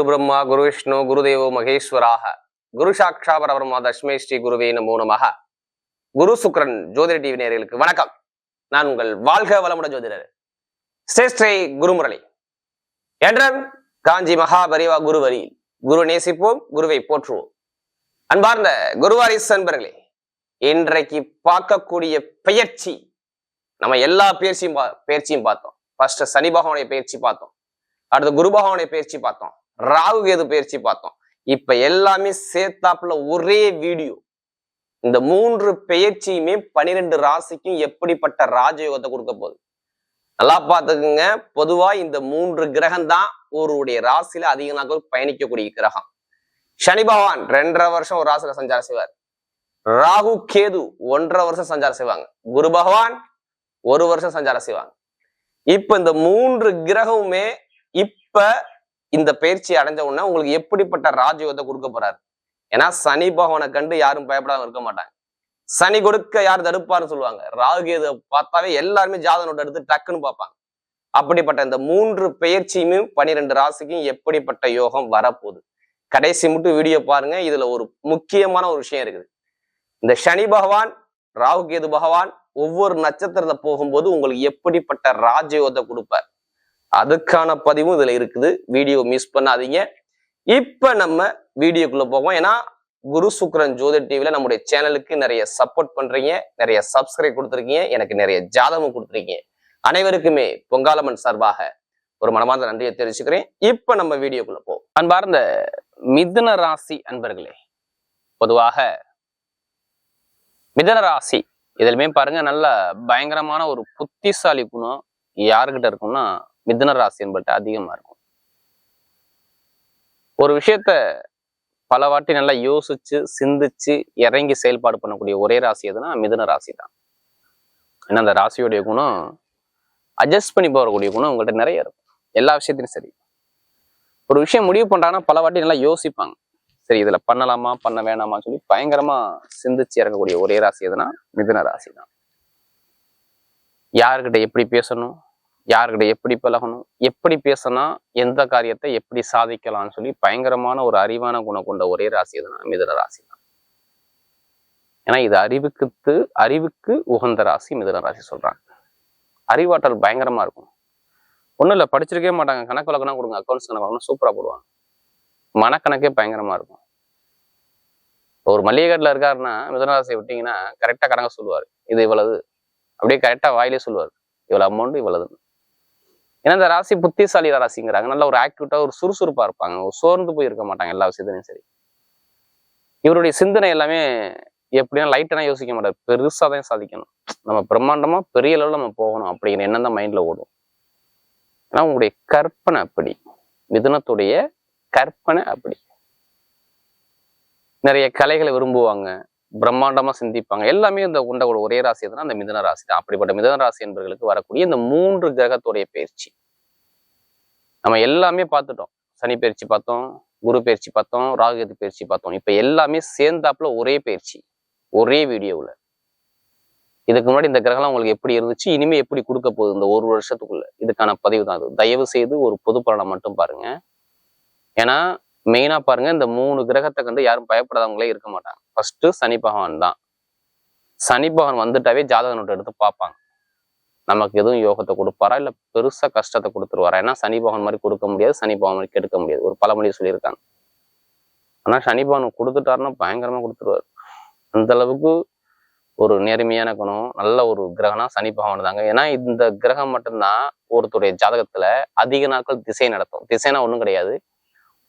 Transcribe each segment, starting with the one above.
குரு பிரம்மா குரு விஷ்ணு குருதேவோ மகேஸ்வராக. குரு சாட்சா பரபிரம்மா தஷ்மே ஸ்ரீ குருவே நமோ நமக. குரு சுக்ரன் ஜோதிட டிவி நேர்களுக்கு வணக்கம். நான் உங்கள் வாழ்க வளமுட ஜோதிடர் ஸ்ரீ குருமுரளி. என்றன் காஞ்சி மகாபரிவா குருவரி குரு நேசிப்போம் குருவை போற்றுவோம். அன்பார்ந்த குருவாரிஸ் அன்பர்களே இன்றைக்கு பார்க்கக்கூடிய பெயர்ச்சி நம்ம எல்லா பயிற்சியும் பயிற்சியும் பார்த்தோம். ஃபர்ஸ்ட் சனி பகவானுடைய பயிற்சி பார்த்தோம். அடுத்து குரு பகவானுடைய பயிற்சி பார்த்தோம். ராகு கேது பயிற்சி பார்த்தோம். இப்ப எல்லாமே சேர்த்தாப்புல ஒரே வீடியோ. இந்த மூன்று பெயர்ச்சியுமே பனிரெண்டு ராசிக்கும் எப்படிப்பட்ட ராஜயோகத்தை கொடுக்க போகுது. நல்லா பார்த்துக்குங்க. பொதுவா இந்த மூன்று கிரகம் தான் ஒருவருடைய ராசியில அதிக நாட்கள் பயணிக்கக்கூடிய கிரகம். சனி பகவான் ரெண்டரை வருஷம் ஒரு ராசியில சஞ்சாரம் செய்வார். ராகு கேது ஒன்றரை வருஷம் சஞ்சாரம் செய்வாங்க. குரு பகவான் ஒரு வருஷம் சஞ்சாரம் செய்வாங்க. இப்ப இந்த மூன்று கிரகமுமே இப்ப இந்த பயிற்சி அடைஞ்ச உடனே உங்களுக்கு எப்படிப்பட்ட ராஜயோகத்தை கொடுக்க போறாரு? ஏன்னா சனி பகவானை கண்டு யாரும் பயப்படாம இருக்க மாட்டாங்க. சனி கொடுக்க யார் தடுப்பாருன்னு சொல்லுவாங்க. ராகுகேது பார்த்தாவே எல்லாருமே ஜாத எடுத்து டக்குன்னு பார்ப்பாங்க. அப்படிப்பட்ட இந்த மூன்று பயிற்சியுமே பனிரெண்டு ராசிக்கும் எப்படிப்பட்ட யோகம் வரப்போகுது? கடைசி மட்டும் வீடியோ பாருங்க. இதுல ஒரு முக்கியமான ஒரு விஷயம் இருக்குது. இந்த சனி பகவான் ராகுகேது பகவான் ஒவ்வொரு நட்சத்திரத்தை போகும்போது உங்களுக்கு எப்படிப்பட்ட ராஜயோகத்தை கொடுப்பார்? அதுக்கான பதிவும் இதுல இருக்குது. வீடியோ மிஸ் பண்ணாதீங்க. இப்ப நம்ம வீடியோக்குள்ள போவோம். ஏன்னா குரு சுக்ரன் ஜோதி டிவில நம்முடைய சேனலுக்கு நிறைய சப்போர்ட் பண்றீங்க. நிறைய சப்ஸ்கிரைப் கொடுத்துருக்கீங்க. எனக்கு நிறைய ஜாதகம் கொடுத்துருக்கீங்க. அனைவருக்குமே பொங்காலம்மன் சார்பாக ஒரு மனமார்ந்த நன்றியை தெரிவிச்சுக்கிறேன். இப்ப நம்ம வீடியோக்குள்ள போவோம். அன்பார்ந்த மிதுன ராசி அன்பர்களே பொதுவாக மிதன ராசி இதிலுமே பாருங்க நல்ல பயங்கரமான ஒரு புத்திசாலி குணம் யாருக்கிட்ட இருக்கும்னா மிதன ராசி என்பட்டு அதிகமா இருக்கும். ஒரு விஷயத்த பல வாட்டி நல்லா யோசிச்சு சிந்திச்சு இறங்கி செயல்பாடு பண்ணக்கூடிய ஒரே ராசி எதுனா மிதன ராசி தான். ஏன்னா அந்த ராசியுடைய குணம் அட்ஜஸ்ட் பண்ணி போகக்கூடிய குணம் உங்கள்கிட்ட நிறைய இருக்கும். எல்லா விஷயத்திலும் சரி. ஒரு விஷயம் முடிவு பண்றாங்கன்னா பல வாட்டி நல்லா யோசிப்பாங்க. சரி இதுல பண்ணலாமா பண்ண வேணாமான்னு சொல்லி பயங்கரமா சிந்திச்சு இறங்கக்கூடிய ஒரே ராசி எதுனா மிதன ராசி தான். யாருக்கிட்ட எப்படி பேசணும்? யாருக்கிட்ட எப்படி பழகணும் எப்படி பேசினா எந்த காரியத்தை எப்படி சாதிக்கலாம்னு சொல்லி பயங்கரமான ஒரு அறிவான குணம் கொண்ட ஒரே ராசி எதுனா மிதுன ராசி தான். ஏன்னா இது அறிவுக்கு அறிவுக்கு உகந்த ராசி மிதுன ராசி சொல்றாங்க. அறிவாற்றல் பயங்கரமா இருக்கும். ஒன்றும் இல்லை படிச்சிருக்கவே மாட்டாங்க. கணக்கு வழக்கம்னா கொடுங்க அக்கௌண்ட்ஸ் கணக்கு வழக்கம் சூப்பராக போடுவாங்க. மனக்கணக்கே பயங்கரமா இருக்கும். ஒரு மளிகை கட்டில் இருக்காருன்னா மிதனராசியை விட்டீங்கன்னா கரெக்டாக கணக்க சொல்லுவார். இது இவ்வளவு. அப்படியே கரெக்டாக வாயிலே சொல்லுவார். இவ்வளவு அமௌண்ட் இவ்வளவு ஏன்னா இந்த ராசி புத்திசாலி ராசிங்கிறாங்க. நல்ல ஒரு ஆக்டிவிட்டா ஒரு சுறுசுறுப்பா இருப்பாங்க. சோர்ந்து போய் இருக்க மாட்டாங்க எல்லா விஷயத்துலையும் சரி. இவருடைய சிந்தனை எல்லாமே எப்படின்னா லைட்டனா யோசிக்க மாட்டார். பெருசா தான் சாதிக்கணும். நம்ம பிரம்மாண்டமா பெரிய அளவில் நம்ம போகணும் அப்படிங்கிற எண்ணம் தான் மைண்ட்ல ஓடும். ஏன்னா உங்களுடைய கற்பனை அப்படி. மிதுனத்துடைய கற்பனை அப்படி. நிறைய கலைகளை விரும்புவாங்க. பிரம்மாண்டமா சிந்திப்பாங்க. எல்லாமே இந்த உண்ட ஒரே ராசி எதுனா அந்த மிதன ராசி தான். அப்படிப்பட்ட மிதன ராசி என்பவர்களுக்கு வரக்கூடிய இந்த மூன்று கிரகத்துடைய பயிற்சி. நம்ம எல்லாமே பார்த்துட்டோம். சனி பயிற்சி பார்த்தோம் குரு பயிற்சி பார்த்தோம் ராகுகேது பயிற்சி பார்த்தோம். இப்ப எல்லாமே சேர்ந்தாப்புல ஒரே பயிற்சி. ஒரே வீடியோவில். இதுக்கு முன்னாடி இந்த கிரகம்லாம் உங்களுக்கு எப்படி இருந்துச்சு? இனிமே எப்படி கொடுக்க போகுது இந்த ஒரு வருஷத்துக்குள்ள? இதுக்கான பதிவு தான் அது தயவு செய்து ஒரு பொது பலனை மட்டும் பாருங்க. ஏன்னா மெயினா பாருங்க இந்த மூணு கிரகத்தை கண்டு யாரும் பயப்படாதவங்களே இருக்க மாட்டாங்க. ஃபர்ஸ்ட் சனி பகவான் தான். சனி பகவான் வந்துட்டாவே ஜாதக நோட்டு எடுத்து பார்ப்பாங்க. நமக்கு எதுவும் யோகத்தை கொடுப்பாரா? இல்ல பெருசா கஷ்டத்தை கொடுத்துருவாரா? ஏன்னா சனி பகவான் மாதிரி கொடுக்க முடியாது சனி பகவான் மாதிரி கெடுக்க முடியாது. ஒரு பழமொழி சொல்லியிருக்காங்க. ஆனா சனி பகவான் கொடுத்துட்டாருன்னா பயங்கரமா கொடுத்துருவார். அந்த அளவுக்கு ஒரு நேர்மையான குணம் நல்ல ஒரு கிரகம்னா சனி பகவான் தாங்க. ஏன்னா இந்த கிரகம் மட்டும்தான் ஒருத்தருடைய ஜாதகத்துல அதிக நாட்கள் திசை நடத்தும். திசைனா ஒன்றும் கிடையாது.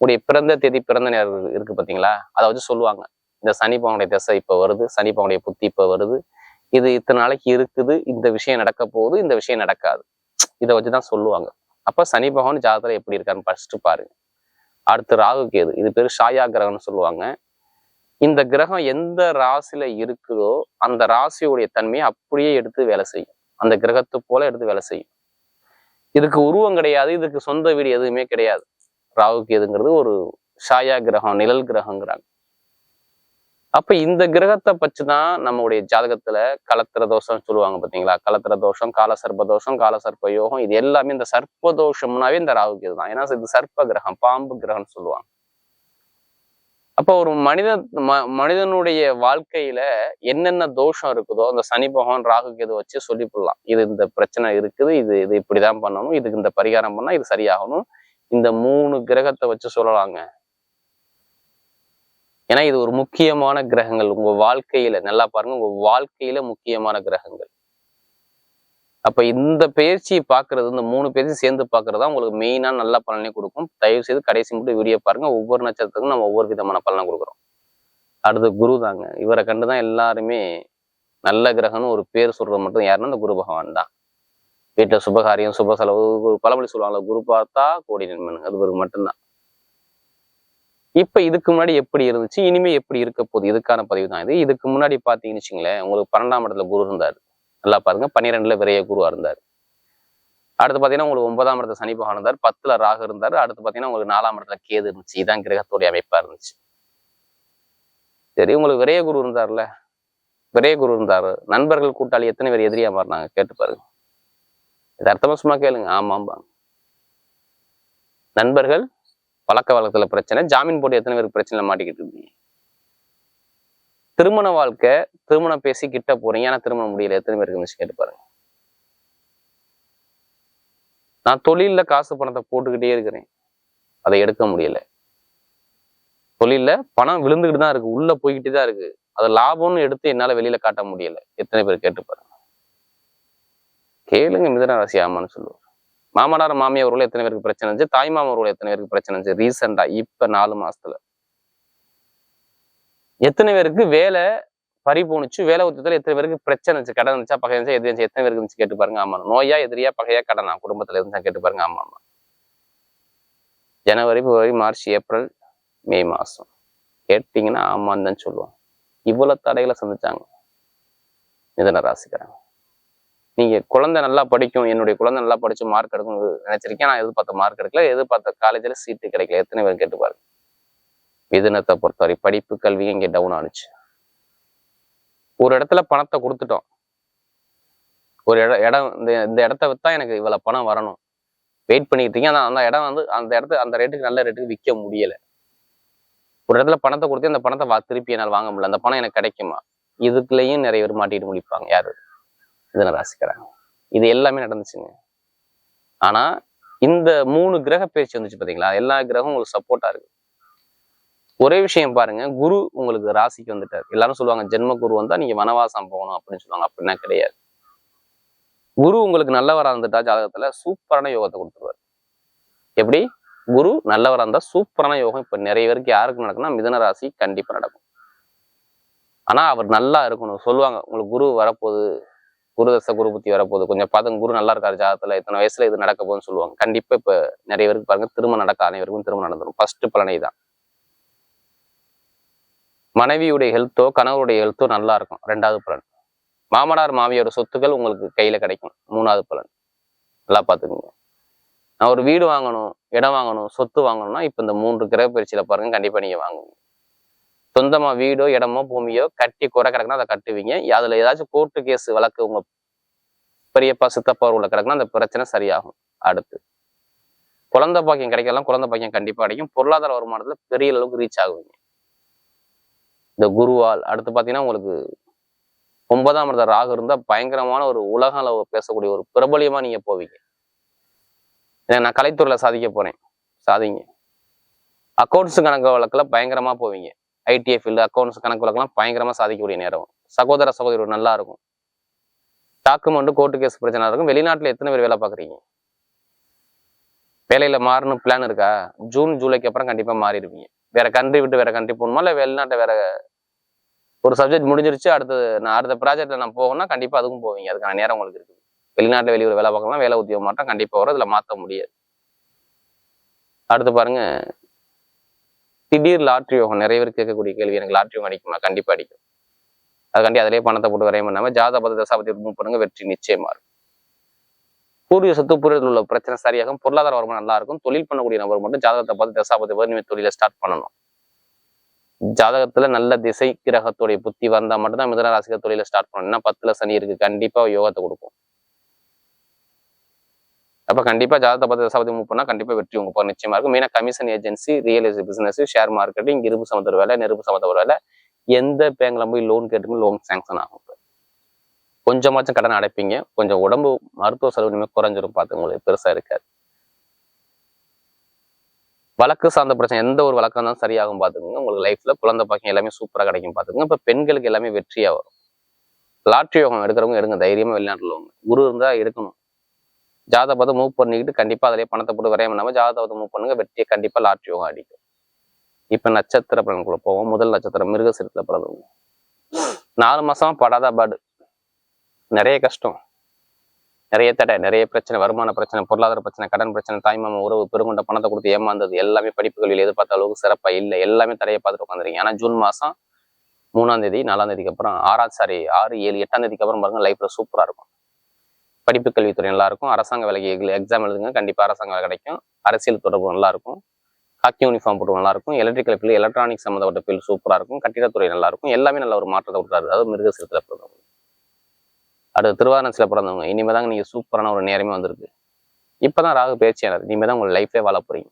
உடைய பிறந்த தேதி பிறந்த நேரம் இருக்கு பார்த்தீங்களா அதை வச்சு சொல்லுவாங்க. இந்த சனி திசை இப்போ வருது சனி புத்தி இப்போ வருது. இது இத்தனை நாளைக்கு இருக்குது இந்த விஷயம் நடக்க போகுது இந்த விஷயம் நடக்காது. இதை வச்சு தான் சொல்லுவாங்க. அப்போ சனி பகவான் ஜாதகத்தில் எப்படி இருக்கான்னு ஃபஸ்ட்டு பாருங்க. அடுத்து ராகு கேது இது பேர் ஷாயா கிரகம்னு சொல்லுவாங்க. இந்த கிரகம் எந்த ராசியில இருக்குதோ அந்த ராசியுடைய தன்மையை அப்படியே எடுத்து வேலை செய்யும். அந்த கிரகத்து போல எடுத்து வேலை செய்யும். இதுக்கு உருவம் கிடையாது இதுக்கு சொந்த வீடு எதுவுமே கிடையாது. ராகு கேதுங்கிறது ஒரு சாயா கிரகம் நிழல் கிரகங்கிறாங்க. அப்ப இந்த கிரகத்தை பச்சுதான் நம்மளுடைய ஜாதகத்துல கலத்திர தோஷம் சொல்லுவாங்க பார்த்தீங்களா கலத்திர தோஷம் கால சர்ப்ப தோஷம் கால சர்ப்ப யோகம் இது எல்லாமே இந்த சர்ப்ப தோஷம்னாவே இந்த ராகுக்கு தான். ஏன்னா இது சர்ப்ப கிரகம் பாம்பு கிரகம்னு சொல்லுவாங்க. அப்போ ஒரு மனித ம- மனிதனுடைய வாழ்க்கையில என்னென்ன தோஷம் இருக்குதோ அந்த சனி பகவான் ராகு கேது வச்சு சொல்லி போடலாம் இது இந்த பிரச்சனை இருக்குது இது இது இப்படிதான் பண்ணணும் இதுக்கு இந்த பரிகாரம் பண்ணா இது சரியாகணும். இந்த மூணு கிரகத்தை வச்சு சொல்லலாங்க. ஏன்னா இது ஒரு முக்கியமான கிரகங்கள். உங்க வாழ்க்கையில நல்லா பாருங்க உங்க வாழ்க்கையில முக்கியமான கிரகங்கள். அப்ப இந்த பயிற்சியை பாக்குறது இந்த மூணு பயிற்சி சேர்ந்து பாக்குறது தான் உங்களுக்கு மெயினா நல்ல பலனை கொடுக்கும். தயவு செய்து கடைசி மட்டும் வீடியோ பாருங்க. ஒவ்வொரு நட்சத்திரத்துக்கும் நம்ம ஒவ்வொரு விதமான பலனை கொடுக்குறோம். அடுத்து குரு தாங்க. இவரை கண்டுதான் எல்லாருமே நல்ல கிரகம்னு ஒரு பேர் சொல்றது மட்டும் யாருன்னா இந்த குரு பகவான் தான். வீட்டில் சுபகாரியம் சுப செலவு பழமொழி சொல்லுவாங்கல்ல குரு பார்த்தா கோடி நண்பன். அது ஒரு மட்டும்தான். இப்ப இதுக்கு முன்னாடி எப்படி இருந்துச்சு? இனிமே எப்படி இருக்க போகுது? இதுக்கான பதிவு தான் இது. இதுக்கு முன்னாடி பார்த்தீங்கன்னு வச்சுங்களேன் உங்களுக்கு பன்னெண்டாம் இடத்துல குரு இருந்தாரு. நல்லா பாருங்க. பன்னிரெண்டுல விரைய குருவா இருந்தார். அடுத்து பார்த்தீங்கன்னா உங்களுக்கு ஒன்பதாம் இடத்துல சனி பகவான் இருந்தார். பத்துல ராகு இருந்தார். அடுத்து பார்த்தீங்கன்னா உங்களுக்கு நாலாம் இடத்துல கேது இருந்துச்சு. இதான் கிரகத்துடைய அமைப்பா இருந்துச்சு. சரி உங்களுக்கு விரைய குரு இருந்தார்ல விரைய குரு இருந்தாரு. நண்பர்கள் கூட்டாளி எத்தனை பேர் எதிரியா மாறினாங்க? கேட்டு பாருங்க. இது அர்த்தமா சும்மா கேளுங்க. ஆமாம்பாங்க நண்பர்கள் பழக்க வழக்கத்துல பிரச்சனை ஜாமீன் போட்டு எத்தனை பேருக்கு பிரச்சனை மாட்டிக்கிட்டு இருக்கீங்க? திருமண வாழ்க்கை திருமணம் பேசி கிட்ட போறீங்க. ஆனா திருமணம் முடியல. எத்தனை பேருக்கு மிஸ் கேட்டு பாருங்க. நான் தொழில்ல காசு பணத்தை போட்டுக்கிட்டே இருக்கிறேன். அதை எடுக்க முடியல. தொழில்ல பணம் விழுந்துகிட்டு தான் இருக்கு. உள்ள போய்கிட்டு தான் இருக்கு. அதை லாபம்னு எடுத்து என்னால வெளியில காட்ட முடியல. எத்தனை பேர் கேட்டு பாருங்க. கேளுங்க மிதனராசி ஆமான்னு சொல்லுவார் மாமனார் மாமியார் உறவுல எத்தனை பேருக்கு பிரச்சனை இருந்துச்சு? தாய் மாமன் உறவுல எத்தனை பேருக்கு பிரச்சனை இருந்துச்சு? ரீசெண்டா இப்ப நாலு மாசத்துல. எத்தனை பேருக்கு வேலை பறி போணுச்சு? வேலை உத்தத்தில் எத்தனை பேருக்கு பிரச்சனை இருந்துச்சு? கடன் இருந்துச்சா? பகை இருந்துச்சா? எதிரி இருந்துச்சு? எத்தனை பேருக்கு இருந்துச்சு? கேட்டு பாருங்க ஆமா நோயா எதிரியா பகையா கடனா? குடும்பத்துல இருந்துச்சா? கேட்டு பாருங்க ஆமா ஆமா ஜனவரி பிப்ரவரி மார்ச் ஏப்ரல் மே மாசம். கேட்டீங்கன்னா ஆமான்னு தான் சொல்லுவோம் இவ்வளவு தடைகளை சந்திச்சாங்க மிதன ராசிக்கிறாங்க நீங்க குழந்தை நல்லா படிக்கும் என்னுடைய குழந்தை நல்லா படிச்சு மார்க் எடுக்கும் நினைச்சிருக்கேன். நான் எதிர்பார்த்த மார்க் எடுக்கல. எதிர்பார்த்த காலேஜ்ல சீட்டு கிடைக்கல. எத்தனை பேர் கேட்டு பாருங்க. மிதுனத்தை பொறுத்தவரை படிப்பு கல்வி இங்க டவுன் ஆனுச்சு. ஒரு இடத்துல பணத்தை கொடுத்துட்டோம். ஒரு இடம் இடம் இந்த இந்த இடத்த வித்தா எனக்கு இவ்வளவு பணம் வரணும். வெயிட் பண்ணிட்டு இருக்கீங்க அந்த இடம் வந்து அந்த இடத்த அந்த ரேட்டுக்கு நல்ல ரேட்டுக்கு விற்க முடியல. ஒரு இடத்துல பணத்தை கொடுத்து அந்த பணத்தை வா- திருப்பி என்னால் வாங்க முடியல. அந்த பணம் எனக்கு கிடைக்குமா? இதுக்குள்ளேயும் நிறைய பேர் மாட்டிட்டு முடிப்பாங்க யாரு? மிதன ராசிக்காரங்க. இது எல்லாமே நடந்துச்சுங்க. ஆனா இந்த மூணு கிரக பயிற்சி வந்துச்சு பாத்தீங்களா? எல்லா கிரகம் உங்களுக்கு சப்போர்ட்டா இருக்கு. ஒரே விஷயம் பாருங்க குரு உங்களுக்கு ராசிக்கு வந்துட்டார். எல்லாரும் சொல்லுவாங்க ஜென்ம குரு வந்தா நீங்க வனவாசம் போகணும் அப்படின்னு சொல்லுவாங்க. அப்படின்னா கிடையாது. குரு உங்களுக்கு நல்லவரா இருந்துட்டா ஜாதகத்துல சூப்பரான யோகத்தை கொடுத்துருவார். எப்படி? குரு நல்லவரா இருந்தா சூப்பரான யோகம். இப்ப நிறைய பேருக்கு யாருக்கு நடக்கும்னா மிதன ராசி கண்டிப்பா நடக்கும். ஆனா அவர் நல்லா இருக்கணும். சொல்லுவாங்க உங்களுக்கு குரு வரப்போகுது குருதச குரு புத்தி வரப்போகுது. கொஞ்சம் பார்த்து குரு நல்லா இருக்காரு ஜாதகத்துல. இத்தனை வயசுல இது நடக்க போகுதுன்னு சொல்லுவாங்க. கண்டிப்பா இப்ப நிறைய பேருக்கு பாருங்க திரும்ப நடக்க அனைவருக்கும் திரும்ப நடந்துடும் ஃபர்ஸ்ட் பலனை தான். மனைவியுடைய ஹெல்த்தோ கணவருடைய ஹெல்த்தோ நல்லா இருக்கும். ரெண்டாவது பலன். மாமனார் மாமியோட சொத்துக்கள் உங்களுக்கு கையில கிடைக்கும். மூணாவது பலன். நல்லா பார்த்துக்குங்க. நான் ஒரு வீடு வாங்கணும் இடம் வாங்கணும் சொத்து வாங்கணும்னா இப்போ இந்த மூன்று கிரக பயிற்சியில் பாருங்க கண்டிப்பா நீங்க வாங்குவீங்க. சொந்தமா வீடோ இடமோ பூமியோ கட்டி குறை கிடக்குன்னா அதை கட்டுவீங்க. அதுல ஏதாச்சும் கோர்ட்டு கேஸ் வழக்கு உங்க பெரியப்பா சித்தப்பா உள்ள கிடக்குன்னா அந்த பிரச்சனை சரியாகும். அடுத்து. குழந்தை பாக்கியம் கிடைக்கலாம் குழந்தை பாக்கியம் கண்டிப்பா கிடைக்கும். பொருளாதார வருமானத்துல பெரிய அளவுக்கு ரீச் ஆகுவீங்க. இந்த குருவால் அடுத்து பாத்தீங்கன்னா உங்களுக்கு ஒன்பதாம் இடத்த ராகு இருந்தா பயங்கரமான ஒரு உலக அளவு பேசக்கூடிய ஒரு பிரபலியமா நீங்க போவீங்க. ஏன்னா நான் கலைத்துறையில சாதிக்க போறேன். சாதிங்க. அக்கௌண்ட்ஸ் கணக்கு வழக்குல பயங்கரமா போவீங்க. ஐடிஐ ஃபீல்டு அக்கௌண்ட்ஸ் கணக்கு வழக்கெல்லாம் பயங்கரமா சாதிக்கக்கூடிய நேரம். சகோதர சகோதரி நல்லா இருக்கும். டாக்குமெண்ட் கோர்ட்டு கேஸ் பிரச்சனை இருக்கும் வெளிநாட்டுல எத்தனை பேர் வேலை பார்க்குறீங்க? வேலையில மாறணும் பிளான் இருக்கா? ஜூன் ஜூலைக்கு அப்புறம் கண்டிப்பா மாறிடுவீங்க. வேற கண்ட்ரி விட்டு வேற கண்ட்ரி போகணுமா? இல்லை வெளிநாட்டை வேற ஒரு சப்ஜெக்ட் முடிஞ்சிருச்சு அடுத்து நான் அடுத்த ப்ராஜெக்டில் நான் போகணும்னா கண்டிப்பா அதுக்கும் போவீங்க. அதுக்கான நேரம் உங்களுக்கு இருக்குது. வெளிநாட்டுல வெளியூர் வேலை பார்க்கலாம். வேலை உத்தியோகம் மாட்டோம் கண்டிப்பாக வரும். இதில் மாற்ற முடியாது. அடுத்து பாருங்க திடீர் லாட்ரி யோகம். நிறைய பேர் கேட்கக்கூடிய கேள்வி எனக்கு லாட்ரி யோகம் அடிக்குமா? கண்டிப்பா அடிக்கும். அதுக்காண்டி அதிலே பணத்தை போட்டு வரையும் பண்ணாம ஜாதபத தசாபதி ரிமூவ் பண்ணுங்க வெற்றி நிச்சயமா இருக்கும். பூர்வீக சொத்து பூர்வீகத்தில் உள்ள பிரச்சனை சரியாகும். பொருளாதார வருமானம் நல்லா இருக்கும். தொழில் பண்ணக்கூடிய நபர் மட்டும் ஜாதகத்தை பார்த்து தசாபதி நீங்க தொழிலை ஸ்டார்ட் பண்ணணும். ஜாதகத்துல நல்ல திசை கிரகத்துடைய புத்தி வந்தா மட்டும்தான் மிதன ராசிக்கு தொழில ஸ்டார்ட் பண்ணணும். ஏன்னா பத்துல சனி இருக்கு. கண்டிப்பா யோகத்தை கொடுக்கும். அப்போ கண்டிப்பாக ஜாதகத்தை பத்து தசாபதி மூவ் பண்ணால் கண்டிப்பாக வெற்றி உங்கள் போற நிச்சயமாக இருக்கும். மெயினாக commission agency real estate business share marketing இருப்பு சம்மந்த வேலை நெருப்பு சம்மந்த வேலை. எந்த பேங்க்ல போய் லோன் கேட்டுமே லோன் சாங்ஷன் ஆகும். கொஞ்சமாச்சும் கடன் அடைப்பீங்க. கொஞ்சம் உடம்பு மருத்துவ செலவு இனிமேல் குறைஞ்சிரும் பார்த்து உங்களுக்கு பெருசாக இருக்காது. வழக்கு சார்ந்த பிரச்சனை எந்த ஒரு வழக்கம் இருந்தாலும் சரியாகும் பார்த்துக்கோங்க. உங்களுக்கு லைஃப்ல குழந்தை பாக்கியம் எல்லாமே சூப்பராக கிடைக்கும் பார்த்துக்கோங்க. இப்போ பெண்களுக்கு எல்லாமே வெற்றியாக வரும். லாட்ரி யோகம் எடுக்கிறவங்க எடுங்க தைரியமாக வெளிநாட்டில் வாங்க. குரு இருந்தால் எடுக்கணும். ஜாதகத்தை மூவ் பண்ணிக்கிட்டு கண்டிப்பாக அதிலே பணத்தை போட்டு விரையம் பண்ணாம ஜாதகத்தை மூவ் பண்ணுங்க. வெற்றியை கண்டிப்பாக லாட்ரி யோகம் அடிக்கும். இப்ப நட்சத்திர பலன்குள்ள போவோம். முதல் நட்சத்திரம் மிருகசிரத்துல பிறந்தவங்க நாலு மாசமா படாத பாடு. நிறைய கஷ்டம். நிறைய தடை நிறைய பிரச்சனை வருமான பிரச்சனை பொருளாதார பிரச்சனை கடன் பிரச்சனை தாய்மாமா உறவு பெருங்கொண்ட பணத்தை கொடுத்து ஏமாந்தது எல்லாமே படிப்புகளில் எதிர்பார்த்த அளவுக்கு சிறப்பாக இல்லை. எல்லாமே தடையை பார்த்துட்டு உட்காந்துருக்கீங்க ஏன்னா ஜூன் மாசம் மூணாம் தேதி நாலாம் தேதிக்கு அப்புறம் ஆறாம் சாரி ஆறு ஏழு எட்டாம் தேதிக்கு அப்புறம் பாருங்க லைஃப்ல சூப்பராக இருக்கும். படிப்பு கல்வித்துறை நல்லாயிருக்கும். அரசாங்க வேலைக்கு எக்ஸாம் எழுதுங்க கண்டிப்பாக அரசாங்க வேலை கிடைக்கும். அரசியல் தொடர்பு நல்லாயிருக்கும். ஹாக்கி யூனிஃபார்ம் போட்டு நல்லா இருக்கும் எலக்ட்ரிக்கல் ஃபீல்டு எலக்ட்ரானிக் சம்மந்தப்பட்ட ஃபீல்டு சூப்பராக இருக்கும். கட்டிடத்துறை நல்லாயிருக்கும். எல்லாமே நல்ல ஒரு மாற்றத்தை கொடுத்தாரு அதாவது மிருகசீரத்தில் பிறந்தவங்க. அடுத்து திருவாரணத்தில் பிறந்தவங்க. இனிமேல் தாங்க நீங்கள் சூப்பரான ஒரு நேரமே வந்திருக்கு. இப்பதான் ராகு பேச்சியானது இனிமேல் தான் உங்கள் லைஃபே வாழ போகிறீங்க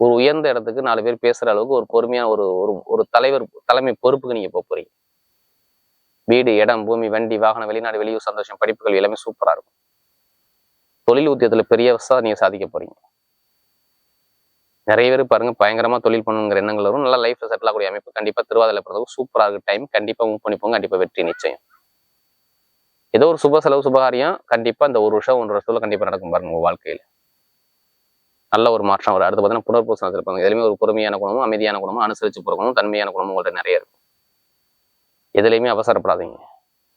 ஒரு உயர்ந்த இடத்துக்கு நாலு பேர் பேசுகிற அளவுக்கு ஒரு பொறுமையான ஒரு ஒரு ஒரு தலைவர் தலைமை பொறுப்புக்கு நீங்கள் போக போகிறீங்க வீடு இடம் பூமி வண்டி வாகனம் வெளிநாடு வெளியூர் சந்தோஷம் படிப்புகள் எல்லாமே சூப்பராக இருக்கும். தொழில் உத்தியத்துல பெரிய வசதி நீங்க சாதிக்க போறீங்க. நிறைய பேர் பாருங்க பயங்கரமா தொழில் பண்ணுங்கிற எண்ணங்கள் வரும். நல்லா லைஃப்ல செட்டில் ஆகக்கூடிய அமைப்பு கண்டிப்பா திருவாதிரை பிறகு சூப்பராக இருக்கு டைம் கண்டிப்பா மூவ் பண்ணி போங்க கண்டிப்பா வெற்றி நிச்சயம். ஏதோ ஒரு சுப செலவு சுபகாரியம் கண்டிப்பா இந்த ஒரு வருஷம் ஒன்று வருஷத்துல கண்டிப்பா நடக்கும் பாருங்க உங்க வாழ்க்கையில. நல்ல ஒரு மாற்றம் வரும். அடுத்து பார்த்தீங்கன்னா புனர்பூசணத்தில் இருப்பாங்க எதுலையுமே ஒரு பொறுமையான குணமும் அமைதியான குணமும் அனுசரிச்சு போகிற குணமும் தன்மையான குணமும் உங்கள்கிட்ட நிறைய இருக்கும். எதுலேயுமே அவசரப்படாதீங்க.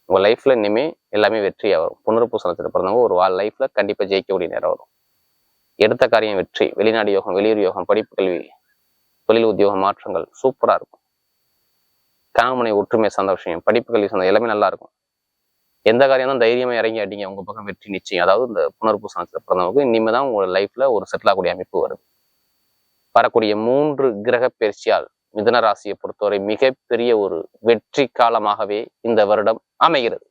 உங்கள் லைஃப்ல இனிமேல் எல்லாமே வெற்றியாக வரும் புனர்பூசணத்தில் பிறந்தவங்க ஒரு வாழ் லைஃப்ல கண்டிப்பாக ஜெயிக்கக்கூடிய நேரம் வரும். எடுத்த காரியம் வெற்றி. வெளிநாடு யோகம் வெளியூர் யோகம் படிப்பு கல்வி தொழில் உத்தியோக மாற்றங்கள் சூப்பரா இருக்கும். காமனை ஒற்றுமை சார்ந்த விஷயம். படிப்பு கல்வி சார்ந்த எல்லாமே நல்லா இருக்கும். எந்த காரியம் தான் தைரியமாக இறங்கி அடிங்க. உங்கள் பக்கம் வெற்றி நிச்சயம். அதாவது இந்த புனர்பூசணத்துல பிறந்தவங்க இனிமே தான் உங்களோட லைஃப்ல ஒரு செட்டில் ஆகக்கூடிய அமைப்பு வருது வரக்கூடிய மூன்று கிரக பயிற்சியால் மிதன ராசியை பொறுத்தவரை மிகப்பெரிய ஒரு வெற்றி காலமாகவே இந்த வருடம் அமைகிறது.